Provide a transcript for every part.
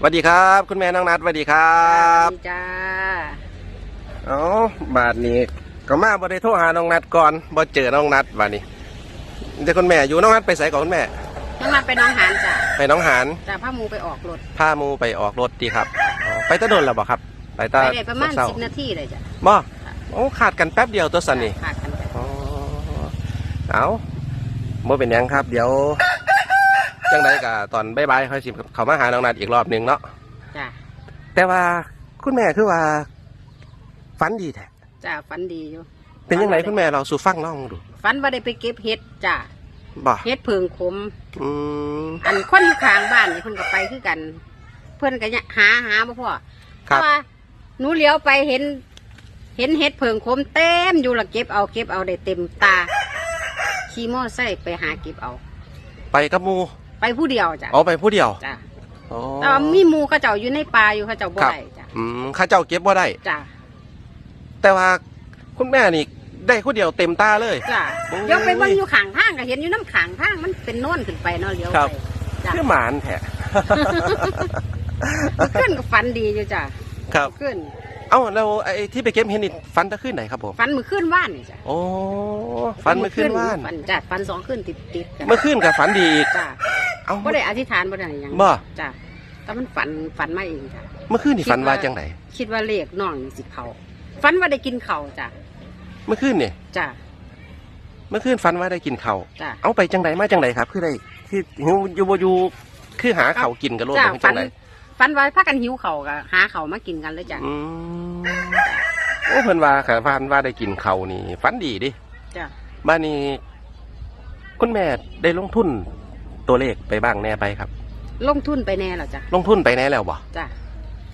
สวัสดีครับ คุณแม่น้องนัดสวัสดีครับสวัสดีจ้าเอ๋อบาทนี้ก็มาบ่ได้โทรหาน้องนัดก่อนบ่เจอน้องนัดบาทนี้แต่คุณแม่อยู่น้องนัดไปใส่ก่อนคุณแม่น้องนัดไปน้องหานจ้ะไปน้องหานจ้าผ้ามูไปออกรถพาหมูไปออกรถดีครับอ๋อไปตะโดนแล้วบ่ครับไปไปตาได้ประมาณเช้สิบนาทีเลยจ้ะบ่โอ้ขาดกันแป๊บเดียวตัวสันนี่ขาดกันไปอ๋อเอาบ่เป็นหยังครับ เดี๋ยว จังไดก็ตอนบ่ายๆค่อยสิเขามาหาน้องนัดอีกรอบหนึงเนาะจ้าแต่ว่าคุณแม่คือว่าฝันดีแท้จ้าฝันดีอยู่เป็นยังไงคุณแม่เราสู่ฟังน้องดูฝันว่าได้ไปเก็บเห็ดจ้าบ่เห็ดเพิงขมอืมอันคนอยู่ข้างบ้านนี่เพิ่นก็ไปคือกัน เพิ่นก็เนี่ยหาหาบ่พ่อครับแต่ว่าหนูเลี้ยวไปเห็น เห็นเห็ดเพิงขมเต็มอยู่ละเก็บเอาเก็บเอาได้เต็มตาขี่มอไซค์ไปหาเก็บเอา ไปกับหมู ไปผู้เดียวจ้ะเอาไปผู้เดียวจ้ะอ๋อแต่ว่ามีหมูเขาเจ้าอยู่ในป่าอยู่เขาเจ้าบ่ครับได้จ้ะอืมข้าเจ้าเก็บบ่ได้ จ้ะแต่ว่าคุณแม่นี่ได้ผู้เดียวเต็มตาเลย จ้ะโอ้ย เดี๋ยวไปเบิ่งอยู่ข้างทางก็เห็นอยู่น้ำข้างทางมันเป็นโน่นขึ้นไปเนาะเลี้ยวครัไปบจ้ะคือหมานแท้ ขึ้นก็ฝันดีอยู่จ้ะครับ ขึ้นเอ้าแล้วไอ้ที่ไปเก็บเห็ดนี่ฟันตะขึ้นไหนครับผมฝันมือขึ้นว่านนี่จ้ะโอ้ฟันเมื่อคืนว่านฝันจ้ะฝันสองขึ้นติดติดๆกันเมื่อคืนกับฝันดีอีกจ้ะ เอ้าบ่ได้อธิษฐานบ่ได้หยังบ่จ้ะแต่มันฝันฝันมาเองจ้ะเมื่อคืนนี่ฝันว่าจังไหนคิดว่าเลขน้องนี่สิเขาฝันว่าได้กินข้าวจ้ะเมื่อคืนนี่จ้ะเมื่อคืนฝันว่าได้กินข้าวจ้ะเอาไปจังไดมาจังไดครับ คือได้คือหิวอยู่บ่อยู่คือหาข้าวกินกันโลดจ้ะบ่คือฝัจันงไดฝันว่าพากันหิวข้าวก็หาข้าวมากินกันเลยจ้ะอืมโอ้เพิ่นว่าค่ะฝันว่าได้กินข้าวนี่ฝันดีดิจ้ะบ้านนี้คุณแม่ได้ลงทุน ตัวเลขไปบ้างแน่ไปครับ ลงทุนไปแน่แล้วจ้ะลงทุนไปแน่แล้วบ่จ้ะ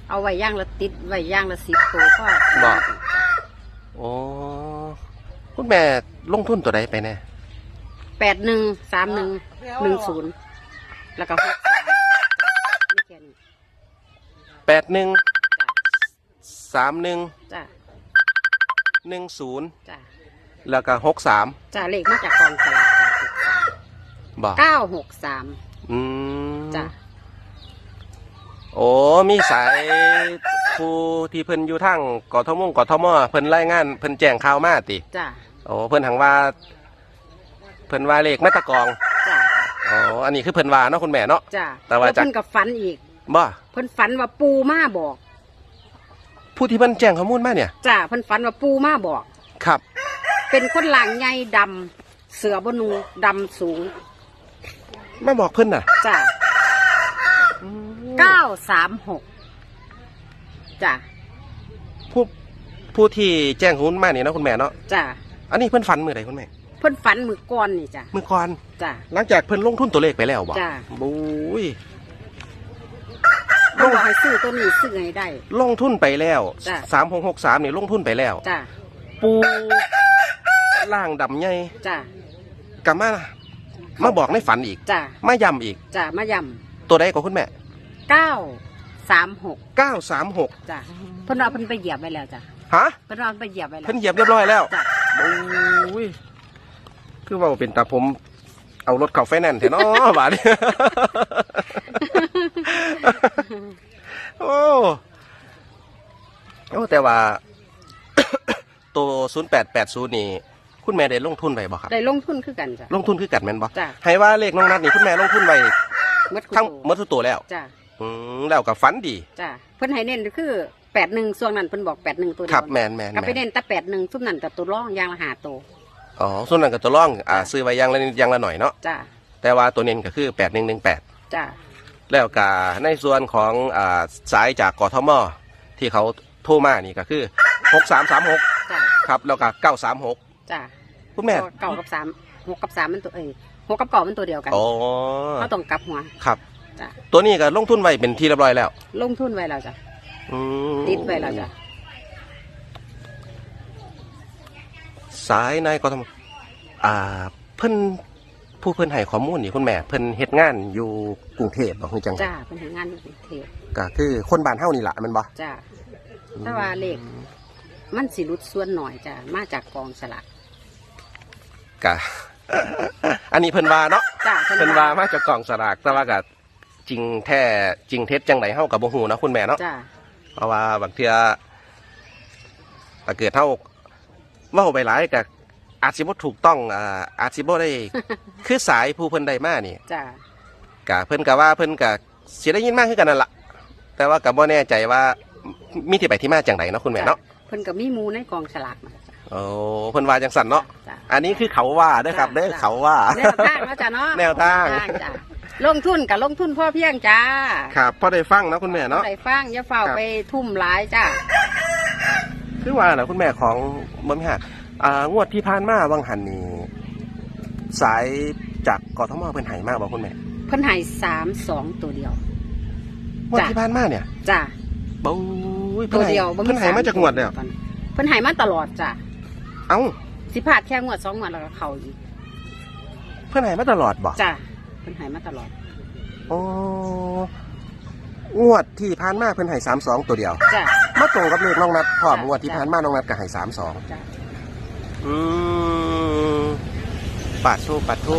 เอาไว้ย่างละติดไว้ย่างละสิบตัวก็บ่โอ้คุณแม่ลงทุนตัวใดไปแน่แปดหนึ่งสามหนึ่งหนึ่งศูนย์แล้วก็หกสามนี่แค่นี้แปดหนึ่งสามหนึ่งจ้ะหนึ่งศูนย์จ้ะแล้วก็หกสามจ้ะเลขมาจากกองสลากจ้ะ บ่เก้าหกสามอืมจ้ะโอ้มีสายผู้ที่เพิ่นอยู่ทางกทมกทมเพิ่นรายงานเพิ่นแจ้งข่าวมาติจ้ะโอ้เพิ่นหังว่า เพิ่นว่าเลขมาตะกองจ้ะอ๋ออันนี้คือเพิ่นว่าเนาะคุณแม่เนาะ จ้ะแต่ว่าล้จากเพิ่นกับฝันอีก บ่เพิ่นฝันว่าปูมาบอกผู้ที่เพิ่นแจ้งข้อมูลมาเนี่ยจ้ะเพิ่นฝันว่าปูมาบอก ครับ เป็นคนหลังใหญ่ดำเสือบนูดำสูง มาบอกเพิ่นน่ะจ้ะเก้าสามหกจ้ะผู้ผู้ที่แจ้งข้อมูลมาเนี่ยเนาะคุณแม่เนาะจ้ะอันนี้เพิ่นฝันมื้อใดคุณแม่เพิ่นฝันมือก้อนนี่จ้ะมื้อก่อนจ้ะหลังจากเพิ่นลงทุนตัวเลขไปแล้วบ่จ้ะบุ้ยเขาบอกให้ซื้อตัวนี้ซื้อให้ได้ ลงทุนไปแล้วจ้ะ3663นี่ลงทุนไปแล้วจ้ะปูล่างดำใหญ่จ้ะกลับมา มาบอกในฝันอีก จ้ะมาย้ำอีก จ้ะมายตัวใดก็คุณแม่ำเก้าสามหก936จ้ะเพิ่นเอาเพิ่นไปเหยียบไว้แล้วจ้ะฮะเพิ่นเอาไปเหยียบไว้แล้วเพิ่นเหยียบเรียบร้อยแล้ว จ้ะโอ้ย คือว่าเป็นตาผม เอารถเข้าไฟแนนซ์เถอะเนาะ บาดนี้ โอ้ โอ้ แต่ว่า ตัวศูน ย์แปดแปดศูนย์นี่คุณแม่ได้ลงทุนไปบ่ครับ ได้ลงทุนคือกันจ้ะ ลงทุนคือกันแม่นบ่จ้ะให้ว่าเลขน้องนัดนี่คุณแม่ลงทุนไปหมดคุทั้งโตหมดทุกตัวแล้วจ้ะอืมแล้วกับฝันดี จ้ะเพิ่นให้เน้นคือแปดหนึ่งส่วนนั้นเพิ่นบอกแปดหนึ่งตัวเดีครัยบวแมนแมนก็แมไปนเน้นแต่แปดหนึ่งซุ่มนั่นกับตัวร่องอยางละหาตัวอ๋อส่วนนั้นก็ตัวร่องอ่าซื้อไว้อยังละนิดอยังละหน่อยเนาะจ้ะแต่ว่าตัวเน้นก็คือแปดหนึ่งหนึ่งแปดจ้ะแล้วก็ในส่วนของอ่าสายจากกทมที่เขาโทรมานี่ก็คือหกสามสามหกจ้ะครับแล้วก็เก้าสามหก จ้ะคุณแม่เก่ากับสามหกกับสามมันตัวเอ้ยหกกับเก่ามันตัวเดียวกันอ๋อเขาต้องกลับหัวครับจ้ะตัวนี้ก็ลงทุนไว้เป็นที่เรียบร้อยแล้ว ลงทุนไว้แล้วจ้ะอืมติดไว้แล้วจ้ะสายในกทมอ่า เพิ่นผู้เพิ่นให้ข้อมูลนี่คุณแม่ เพิ่นเฮ็ดงานอยู่กรุงเทพบ่คือจังจ้ะเป็นงานอยู่กรุงเทพก็คือคนบ้านเฮานี่ล่ะแมันบ่จ้ะถ้าว่าเลขมันสิรุดส่วนหน่อยจ้ะมาจากกองสลาก กะ อันนี้เพิ่นว่าเนาะจ้ะเพิ่นว่ามาจากกล่องสลากแต่ว่าก็จริงแท้จริงเท็จจังไดเฮากับบ่ฮู้เนาะคุณแม่เนาะจ้าเพราะว่าบางเทื่อถ้าเกิดเฮาเว้าไปหลายก็อาจสิบ่ถูกต้องอ่าอาจสิบ่ได้ คือสายผู้เพิ่นได้มานี่จ้าก็เพิ่นก็ว่าเพิ่นก็สิได้ยินมากคือกันนั่นล่ะแต่ว่าก็บ่แน่ใจว่ามีที่ไปที่มาจังไดเนาะคุณแม่เนาะ เพิ่นก็มีหมูในกองฉลากมาจ้ะ โอ้เพิ่นว่าจังสั่นเนาะจ้าอันนี้คือเขาว่าเด้อครับจ้ะเด้อจ้ะเขาว่า แนวทางแล้วจ้ะเนาะแนวทาง จ้ะลงทุนกับลงทุนพ่อเพียงจ้าครับพอได้ฟังเนาะคุณแม่เนาะบ่ได้ฟังอย่าเฝ้าครับ ไปทุ่มหลายจ้าคือว่าน่ะคุณแม่ของบ่มีหักอ่างวดที่ผ่านมาวังหันนี่สายจากกทมเพิ่นให้มาบ่คุณแม่เพิ่นให้สามสองตัวเดียว งวดจ้ะที่ผ่านมาเนี่ยจ้าบู๊ยตัวเดียวเพิ่นให้มาจากงวดเดียวเพิ่นให้มาตลอดจ้า เอ้า สิพลาดแค่งวดสองงวดแล้วก็เข้าอีกเพิ่นให้มาตลอดบ่จ้าเพิ่นให้มาตลอดโอ้งวดที่ผ่านมาเพิ่นให้32ตัวเดียว จ้ามาตรงกับเลขน้องนัดพร้อมจ้ะ งวดที่ผ่านมาน้องนัดก็ให้32จ้าอืมปาดโซ่ปาดโซ่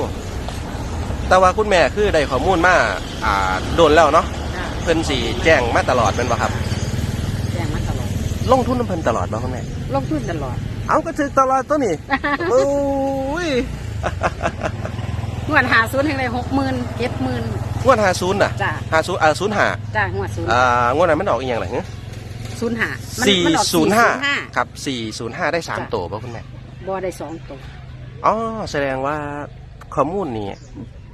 แต่ว่าคุณแม่คือได้ข้อมูลมาอ่าโดนแล้วเนาะจ้าเพิ่นสีแจ้งมาตลอดเป็นบ่ครับ แจ้งมาตลอดลงทุนน้ำเพิ่นตลอดบ่คุณแม่ ลงทุนตลอด เอาก็ถึกตลอดตัวนี้โอ้ยงวดหาศูนย์ให้ได้หกหมื่นเจ็ดหมื่นงวด50น่ะจ้า50อ่า05จ้างวดศูนย์อ่างวดนั้นมันออกอีหยังล่ะฮะศูนย์หามันมันออก405 405ครับ405ได้สามจ้ะตัวบ่คุณแม่บ่ได้สองตัวอ๋อแสดงว่าข้อมูลนี่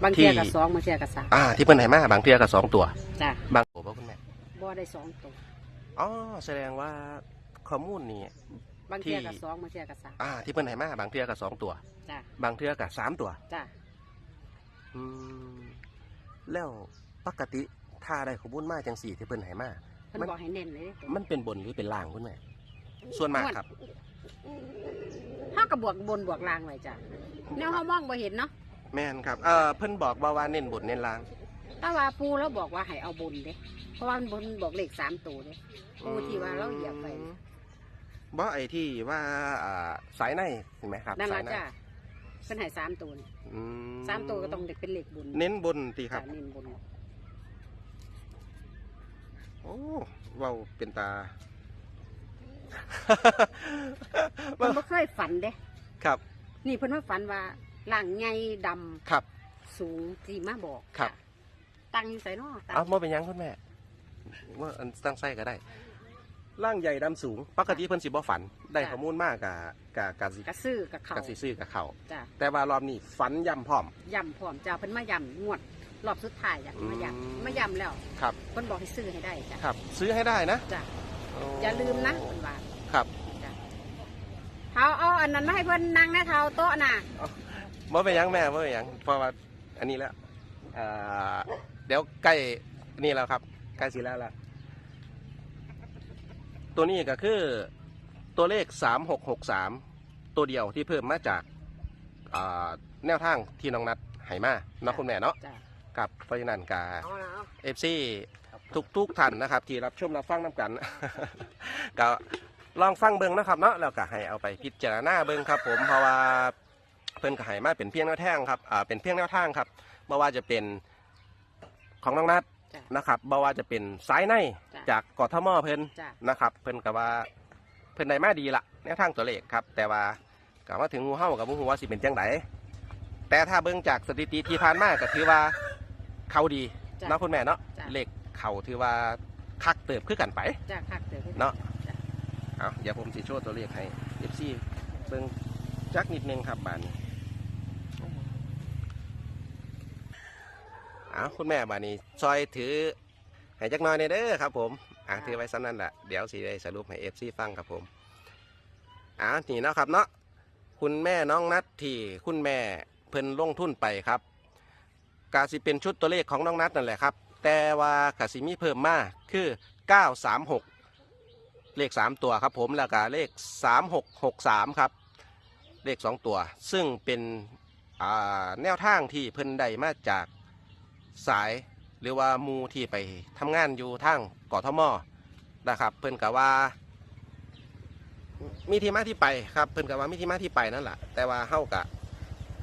บางเทียที่กับสองบางเทียกับสามอ่าที่เพิ่นให้มาบางเทื่อก็สองตัวจ้าบางตัวบ่คุณแม่บ่ได้สองตัวอ๋อแสดงว่าข้อมูลนี่ บางเทียกับที่สองบางเทียกับสามอ่า ที่เพิ่นให้มาบางเทื่อก็สองตัว จ้าบางเทื่อก็สามตัว จ้าอืมแล้วปกติถ้าได้ข้อมูลมาจังสี่ที่เพิ่นให้มา เพิ่นมัน บอกให้เน้นเลยเด้มันเป็นบนหรือเป็นล่างคุณแม่ส่วนมากครับ เฮากับบวกบนบวกล่างไว้จ้ะแนวเฮามองบ่เห็นเนาะแม่นครับเออเพิ่นบอกว่าว่าเน้นบนเน้นล่างแต่ว่าปูแล้วบอกว่าให้เอาบนเด้เพราะว่าบนบอกเลขสามตัวเด้ ปูที่ว่าเราเหยียบไป อืม บ่ไอ้ที่ว่าอ่าสายในเห็นไหมครับนั่นสาล่ะยในจ้ะเพิ่นให้สามตัวนี่อืสามตัวก็ต้องเด็กเป็นเลขบนเน้นบนตีครับ จ้ะเน้นบนโอ้เว้าเป็นตา เพิ่นบ่เคยฝันเด้ ครับนี่เพิ่นว่าฝันว่าร่างใหญ่ดำครับ สูงที่มาบอกครับ จ้ะตั้งอยู่ไสเนาะตั้งเอามาเป็นหยังคุณแม่ว่าอันตั้งไส้ก็ได้ ร่างใหญ่ดำสูง ปกติเพิ่นสิบ่ฝัน ได้ข้อมูลมากกะกะกะสิกระซื้อกับเขากะสิซื้อกับเขา จ้ะแต่ว่ารอบนี้ฝันย่ำพร้อม ย่ำพร้อมจ้าเพิ่นมาย่ำงวดรอบสุดท้ายจ้ะอืม มาย่ำมาย่ำแล้วครับ เพิ่นบอกให้ซื้อให้ได้จ้ะครับ ซื้อให้ได้นะจ้ะโอย่าลืมนะเพิ่นว่าครับเท้าเอาอันนั้นมาให้เพิ่นนั่งนะเท้าโต๊ะน่ะบ่เป็นหยังแม่บ่เป็นหยังเพราะว่าอันนี้แล้วเอ่อเดี๋ยวใกล้นี่แล้วครับใกล้สิแล้วละ ตัวนี้ก็คือตัวเลขสามหกหกสามตัวเดียวที่เพิ่มมาจากอ่าแนวทางที่น้องนัดให้มาเนาะคุณแม่เนาะจ้ะกับเพราะฉะนั้นกาเอาละเอาเอฟซี ทุกทุกๆท่านนะครับ ที่รับชมรับฟังน้ำกัน ก็ลองฟังเบิ้งนะครับเนาะแล้วก็ให้เอาไปพิจารณาเบิ้งครับ ผมเพราะว่าเพิ่นก็ให้มาเป็นเพียงแนวทางครับอ่าเป็นเพียงแนวทางครับบ่ว่าจะเป็นของน้องนัด จ้ะนะครับบ่ว่าจะเป็นสายในจ้ะจากกทมเพิ่นจ้ะ นะครับเพิ่นก็ว่าเพิ่นได้มาดีละแนวทางตัวเลขครับ แต่ว่าก็มาถึงงูเห่ากับงูหัวาสิเป็นจังไดแต่ถ้าเบิ่งจากสถิติที่ผ่านมาก็ถือว่าเขาดีจ้ะ เนาะคุณแม่เนาะจ้ะ เลขเขาถือว่าคักเติบขึ้นกันไป จ้ะคักเด้อเนาะจ้ะเอาเดี๋ยวผมสิโชว์ตัวเลขให้เอฟซีเบิ่งจักนิดนึงครับบานนี้ เอาคุณแม่บานนี้ซอยถือให้จักหน่อยในเด้อครับผมอะถือไว้ซ้ำนั่นแหละเดี๋ยวสิได้สรุปให้เอฟซีฟังครับผมอ่านี่เนาะครับเนาะคุณแม่น้องนัดที่คุณแม่เพิ่นลงทุนไปครับกาสิเป็นชุดตัวเลขของน้องนัดนั่นแหละครับ แต่ว่ากาสิมีเพิ่มมาคือ 936 เลข 3 ตัวครับผมแล้วก็เลข 3663 ครับ เลข 2 ตัว ซึ่งเป็นแนวทางที่เพิ่นได้มาจาก สายหรือว่ามูที่ไปทำงานอยู่ทางกทมนะครับ เพิ่นกะว่า มีที่มาที่ไปครับ เพิ่นกะว่ามีที่มาที่ไปนั่นแหละแต่ว่าเฮากะ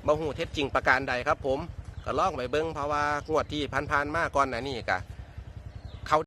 บ่ฮู้เท็จจริงประการใดครับ ผมก็ลองไปเบิ้งเพราะว่างวดที่พันๆมาก่อนนะนี่กะ